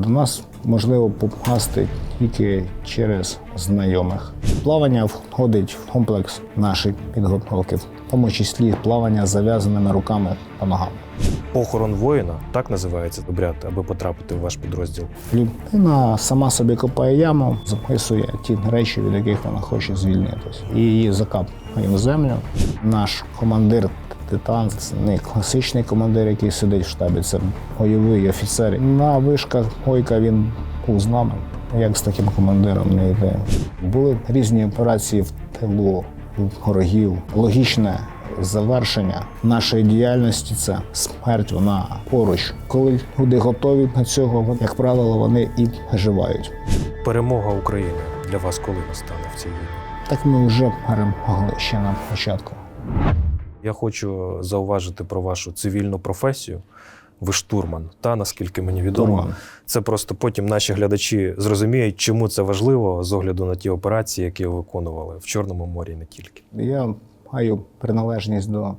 До нас можливо попасти тільки через знайомих. Плавання входить в комплекс нашої підготовки, в тому числі плавання з зав'язаними руками та ногами. Похорон воїна так називається обряд, аби потрапити в ваш підрозділ. Людина сама собі копає яму, записує ті речі, від яких вона хоче звільнитися, і її закапує в землю. Наш командир Титан це не класичний командир, який сидить в штабі, це бойовий офіцер. На вишках Ойка він був з нами. Як з таким командиром не йде. Були різні операції в тилу, ворогів. Логічне завершення нашої діяльності це смерть. Вона поруч. Коли люди готові до цього, як правило, вони і живають. Перемога України для вас коли настане в цій війні? Так ми вже перемогли ще на початку. Я хочу зауважити про вашу цивільну професію. Ви штурман. Та наскільки мені відомо, Штурман. це просто потім наші глядачі зрозуміють, чому це важливо з огляду на ті операції, які ви виконували в Чорному морі, не тільки. Я маю приналежність до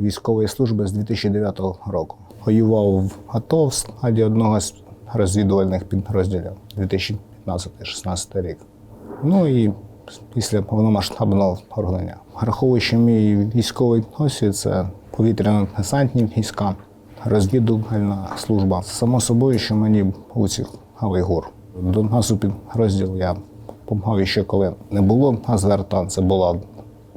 військової служби з 2009 року. Воював в АТО в складі одного з розвідувальних підрозділів 2015-16 рік. Ну і після повномасштабного вторгнення. Враховуючи мій військовий досвід, це повітряно-десантні війська, розвідувальна служба. Само собою, що мені був цікавий гур. До нас підрозділ я допомагав ще коли не було нас вертан, це була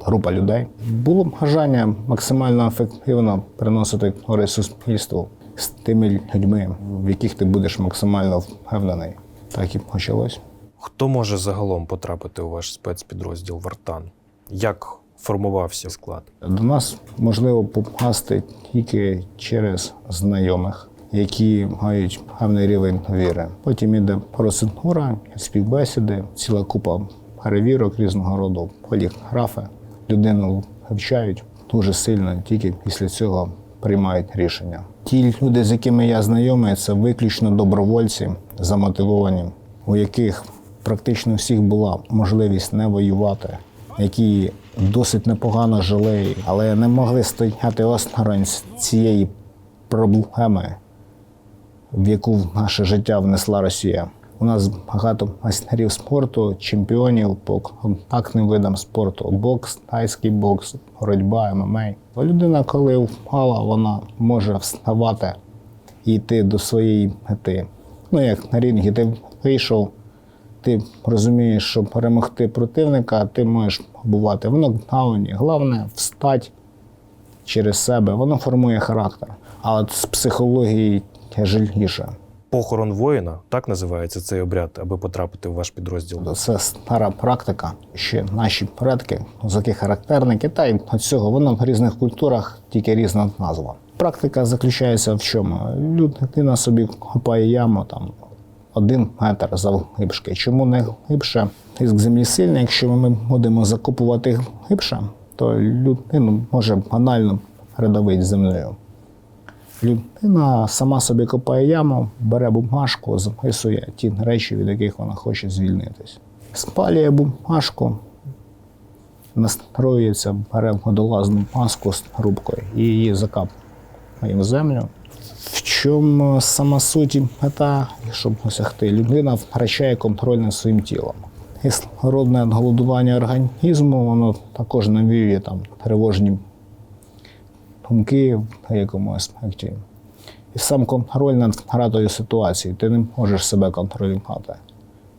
група людей. Було бажання максимально ефективно приносити користь суспільству з тими людьми, в яких ти будеш максимально впевнений. Так і почалось. Хто може загалом потрапити у ваш спецпідрозділ Вартан? Як формувався склад? До нас можливо попасти тільки через знайомих, які мають певний рівень довіри. Потім іде процедура, співбесіди, ціла купа перевірок різного роду, поліграфи. Людину вивчають дуже сильно, тільки після цього приймають рішення. Ті люди, з якими я знайомий, це виключно добровольці, замотивовані, у яких практично всіх була можливість не воювати, які досить непогано жили, але не могли стояти осторонь цієї проблеми, в яку наше життя внесла Росія. У нас багато майстерів спорту, чемпіонів по контактним видам спорту: бокс, тайський бокс, боротьба, ММА. А Людина, коли впала, вона може вставати і йти до своєї мети. Ну, як на рінгі, ти вийшов, ти розумієш, що перемогти противника ти можеш побувати в нокдауні. Головне встати через себе, воно формує характер. А от з психології тяжеліше. Похорон воїна так називається цей обряд, аби потрапити в ваш підрозділ. Це стара практика. Ще наші предки, козаки характерники, та й до цього воно в різних культурах тільки різна назва. Практика заключається в чому? Людина собі копає яму там один метр завглибшки. Чому не глибше? Тиск землі сильний. Якщо ми будемо закопувати глибше, то людину може банально передавити землею. Людина сама собі копає яму, бере бумажку, записує ті речі, від яких вона хоче звільнитись. Спалює бумажку, настроюється, бере водолазну маску з трубкою і її закапує в землю. В чому сама суть мета, щоб досягти? Людина втрачає контроль над своїм тілом. Кислородне голодування організму, воно також навіює там тривожні думки в якому аспекті. І сам контроль над втратою ситуації. Ти не можеш себе контролювати.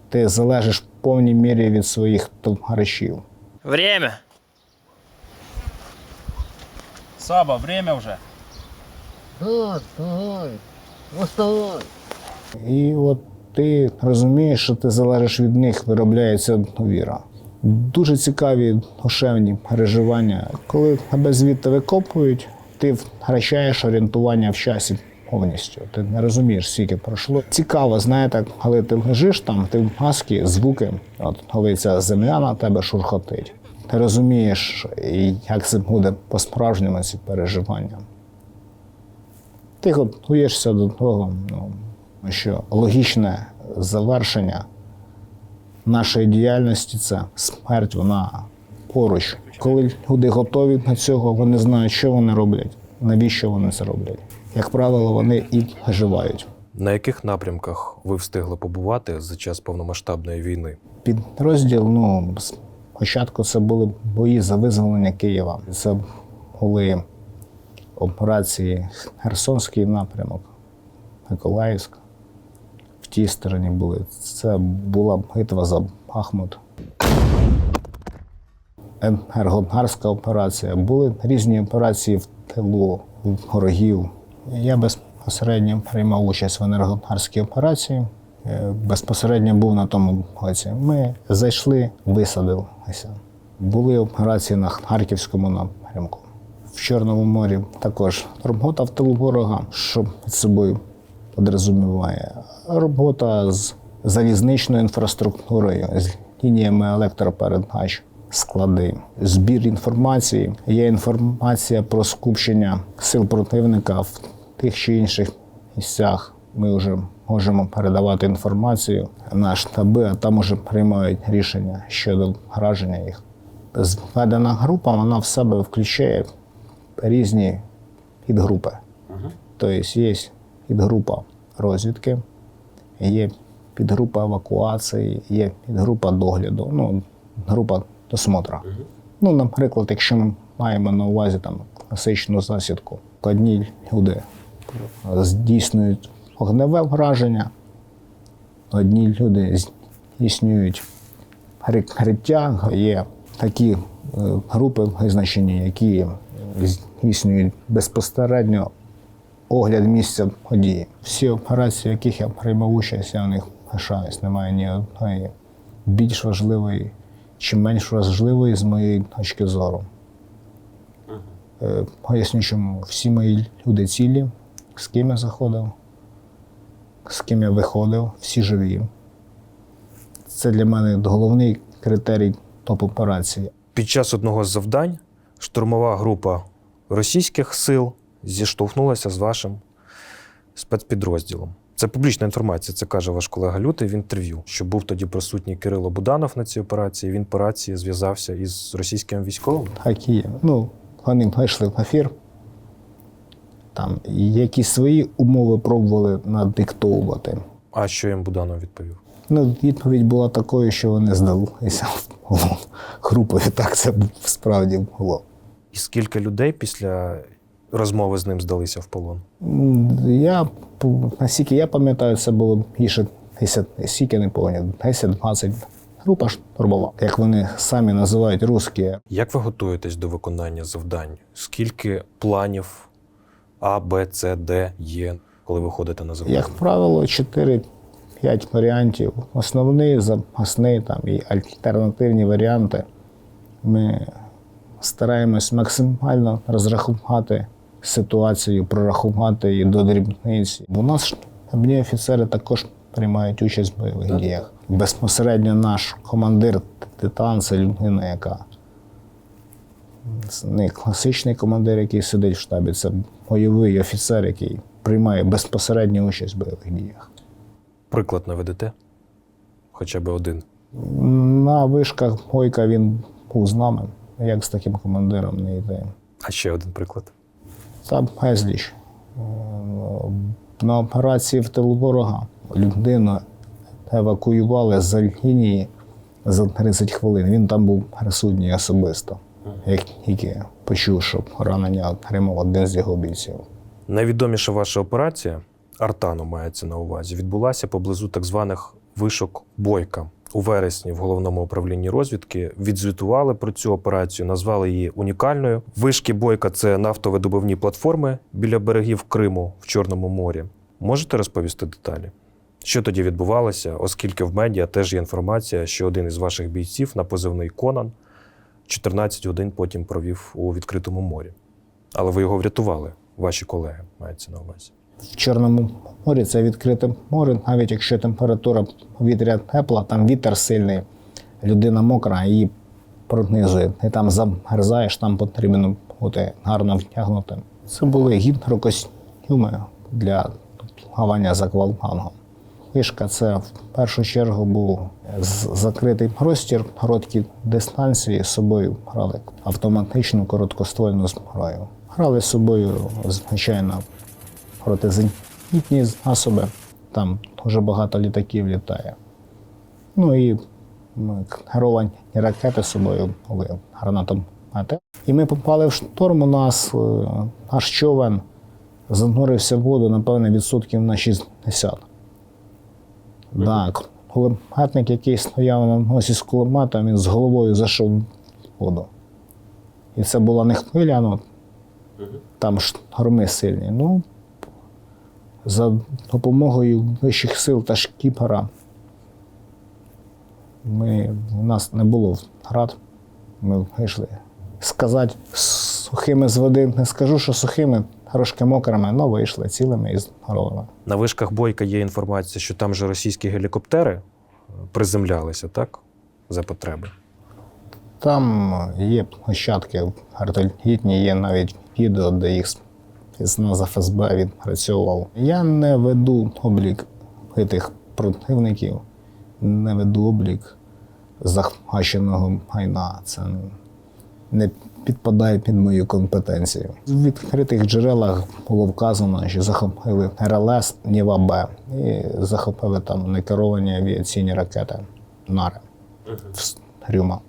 Ти залежиш в повній мірі від своїх товаришів. Время. Саба, время уже. Да, вставай, вставай. І от ти розумієш, що ти залежиш від них, виробляється довіра. Дуже цікаві душевні переживання. Коли тебе звідти викопують, ти втрачаєш орієнтування в часі повністю. Ти не розумієш, скільки пройшло. Цікаво, знаєте, коли ти лежиш там, ти в масці, звуки, от коли ця земля на тебе шурхотить. Ти розумієш, як це буде по-справжньому ці переживання. Ти готуєшся до того, ну, що логічне завершення нашої діяльності це смерть, вона поруч. Коли люди готові до цього, вони знають, що вони роблять, навіщо вони це роблять. Як правило, вони і живають. На яких напрямках ви встигли побувати за час повномасштабної війни? Підрозділ, ну, спочатку це були бої за визволення Києва. Це були операції Херсонський напрямок, Миколаївськ. В тій стороні були. Це була битва за Бахмут. Енергодарська операція. Були різні операції в тилу ворогів. Я безпосередньо приймав участь в енергодарській операції. Е, Безпосередньо був на тому боці. Ми зайшли, висадилися. Були операції на Харківському напрямку. В Чорному морі також робота в тилу ворога, що під собою підрозуміває. Робота з залізничною інфраструктурою, з лініями електропередач, склади, збір інформації. Є інформація про скупчення сил противника в тих чи інших місцях. Ми вже можемо передавати інформацію на штаби, а там уже приймають рішення щодо враження їх. Зведена група вона в себе включає різні підгрупи. Тобто є підгрупа розвідки, є підгрупа евакуації, є підгрупа догляду, ну, група досмотра. Ну, наприклад, якщо ми маємо на увазі там класичну засідку, одні люди здійснюють вогневе враження, одні люди здійснюють прикриття, є такі е, групи визначені, які здійснюють безпосередньо огляд місця події. Всі операції, в яких я приймав участь, я в них пишаюсь. Немає ні одної більш важливої чи менш важливої з моєї точки зору. Е, Поясню, чому всі мої люди цілі, з ким я заходив, з ким я виходив, всі живі. Це для мене головний критерій топ-операції. Під час одного з завдань штурмова група російських сил зіштовхнулася з вашим спецпідрозділом. Це публічна інформація, це каже ваш колега Лютий в інтерв'ю, що був тоді присутній Кирило Буданов на цій операції. Він по рації зв'язався із російським військовим. Так і є. Ну, вони вийшли в ефір. Там якісь свої умови пробували надиктовувати. А що їм Буданов відповів? Ну, відповідь була такою, що вони здалися групою. Так це справді було. І скільки людей після розмови з ним здалися в полон? Я, наскільки я пам'ятаю, це було більше 10, скільки не пам'ятаю, 10-20. Група штурмова, як вони самі називають русські. Як ви готуєтесь до виконання завдань? Скільки планів А, Б, С, Д є, коли ви ходите на завдання? Як правило, 4-5 варіантів. Основний, запасний там, і альтернативні варіанти. Ми стараємось максимально розрахувати ситуацію, прорахувати її до дрібниці. У нас штабні офіцери також приймають участь в бойових діях. Безпосередньо наш командир Титан це людина, яка це не класичний командир, який сидить в штабі, це бойовий офіцер, який приймає безпосередню участь в бойових діях. Приклад наведете? Хоча б один. На вишках Бойка він був з нами. Як з таким командиром не йти? А ще один приклад. Та безліч. Е, На операції в тилу ворога людину евакуювали з лінії за 30 хвилин. Він там був присутній особисто. Як тільки почув, що поранення отримав один з його бійців. Найвідоміша ваша операція Артану мається на увазі, відбулася поблизу так званих вишок Бойка. У вересні в головному управлінні розвідки відзвітували про цю операцію, назвали її унікальною. Вишки Бойка це нафтовидобувні платформи біля берегів Криму в Чорному морі. Можете розповісти деталі? Що тоді відбувалося, оскільки в медіа теж є інформація, що один із ваших бійців на позивний Конан 14 годин потім провів у відкритому морі. Але ви його врятували, ваші колеги мається на увазі. В Чорному морі це відкрите море, навіть якщо температура повітря тепла, там вітер сильний, людина мокра, її пронизує. Ти там замерзаєш, там потрібно бути гарно втягнутим. Це були гідрокостюми для плавання за аквалангом. Вишка це в першу чергу був закритий простір, короткі дистанції з собою брали автоматичну короткоствольну зброю. Грали з собою, звичайно, протизенітні засоби, там дуже багато літаків літає. Ну і керовані ракети з собою були гранатомети. І ми попали в шторм. У нас е, наш човен занурився в воду, напевне, відсотків на 60. Так, кулеметник, який стояв на носі з кулеметом, він з головою зайшов в воду. І це була не хвиля, ну там шторми сильні. Ну, за допомогою вищих сил та шкіпера ми, у нас не було втрат. Ми вийшли. Сказати сухими з води не скажу, що сухими, трошки мокрими, але вийшли цілими і здоровими. На вишках Бойка є інформація, що там же російські гелікоптери приземлялися, так? За потреби. Там є площадки артилерійні, є навіть відео, де їх спецназ ФСБ відпрацьовував. Я не веду облік тих противників, не веду облік захваченого майна. Це не підпадає під мою компетенцію. В відкритих джерелах було вказано, що захопили РЛС Ніва Б і захопили там некеровані авіаційні ракети Нари з Рюма.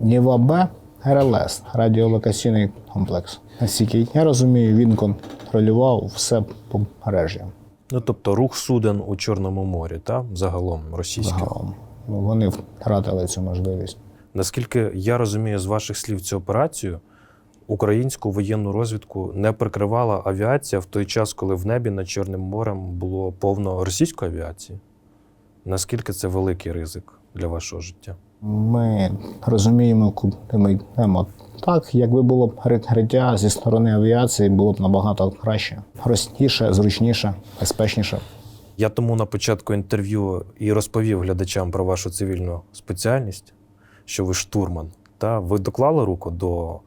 Ніва Б РЛС радіолокаційний комплекс. Наскільки я розумію, він контролював все побережжя. Ну, тобто рух суден у Чорному морі, та? загалом російських. Загалом. Ну, Вони втратили цю можливість. Наскільки я розумію з ваших слів цю операцію, українську воєнну розвідку не прикривала авіація в той час, коли в небі над Чорним морем було повно російської авіації. Наскільки це великий ризик для вашого життя? Ми розуміємо, куди ми йдемо. Так, якби було перекриття зі сторони авіації, було б набагато краще. Простіше, зручніше, безпечніше. Я тому на початку інтерв'ю і розповів глядачам про вашу цивільну спеціальність, що ви штурман. Та ви доклали руку до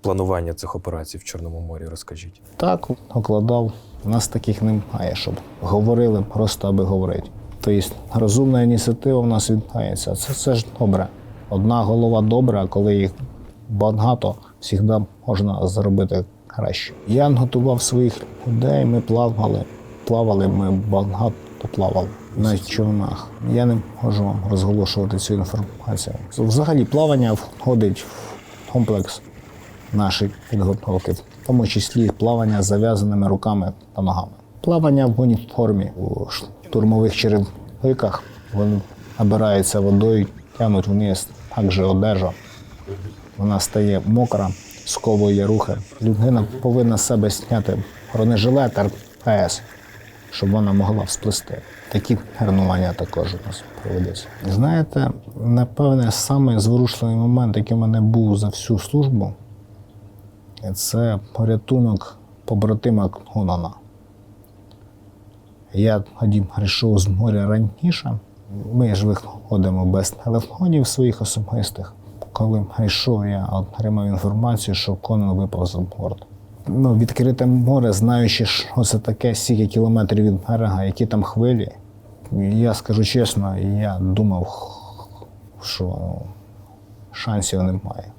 планування цих операцій в Чорному морі? Розкажіть. Так, укладав. У нас таких немає, щоб говорили просто аби говорити. Тобто розумна ініціатива в нас відбувається. Це все ж добре. Одна голова добра, а коли їх багато, завжди можна зробити краще. Я готував своїх людей, ми плавали. Плавали, ми багато плавали на човнах. Я не можу вам розголошувати цю інформацію. Взагалі плавання входить в комплекс нашої підготовки, в тому числі плавання з зав'язаними руками та ногами. Плавання в уніформі у штурмових черевиках вони набираються водою, тягнуть вниз, також одежа. Вона стає мокра, сковує рухи. Людина повинна себе зняти бронежилет РПС, щоб вона могла всплисти. Такі тренування також у нас проводяться. Знаєте, напевне, самий зворушливий момент, який в мене був за всю службу, це порятунок побратима Конона. Я тоді прийшов з моря раніше. Ми ж виходимо без телефонів своїх особистих. Коли прийшов, я отримав інформацію, що Конон випав за борт. Ну, відкрите море, знаючи, що це таке, стільки кілометрів від берега, які там хвилі. Я скажу чесно, я думав, що шансів немає.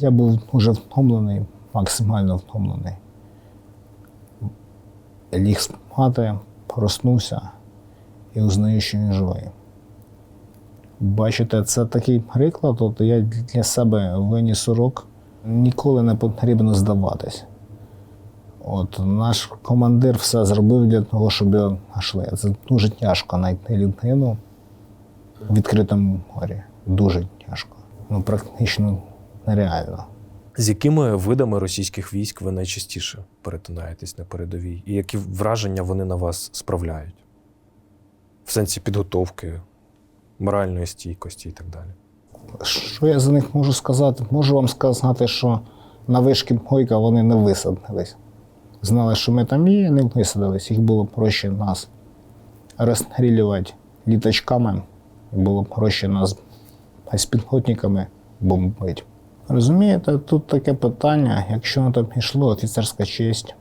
Я був дуже втомлений, максимально втомлений. Ліг спати, проснувся і узнаю, що він живий. Бачите, це такий приклад, от я для себе виніс урок. Ніколи не потрібно здаватись. От наш командир все зробив для того, щоб його знайшли. Це дуже тяжко знайти людину в відкритому морі. Дуже тяжко. Ну, практично нереально. З якими видами російських військ ви найчастіше перетинаєтесь на передовій? І які враження вони на вас справляють? В сенсі підготовки, моральної стійкості і так далі. Що я за них можу сказати? Можу вам сказати, що на вишки Бойка вони не висадились. Знали, що ми там є, не висадились. Їх було проще нас розстрілювати літачками, було проще нас безпілотниками бомбити. Розумієте, тут таке питання, якщо на то пішло офіцерська честь,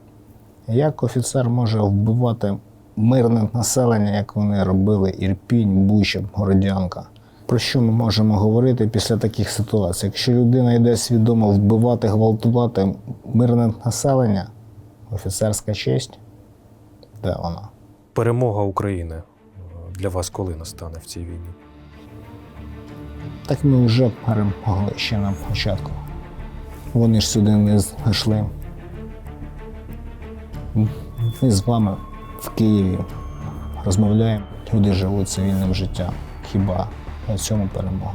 як офіцер може вбивати мирне населення, як вони робили Ірпінь, Буча, Городянка? Про що ми можемо говорити після таких ситуацій? Якщо людина йде свідомо вбивати, гвалтувати мирне населення, офіцерська честь, де вона? перемога України е, для вас коли настане в цій війні? Так ми вже перемогли ще на початку. Вони ж сюди не зайшли. Ми з вами в Києві розмовляємо, люди живуть цивільним життям. Хіба на цьому перемога?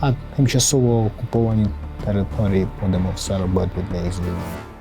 А тимчасово окуповані території будемо все робити для їх звільнення.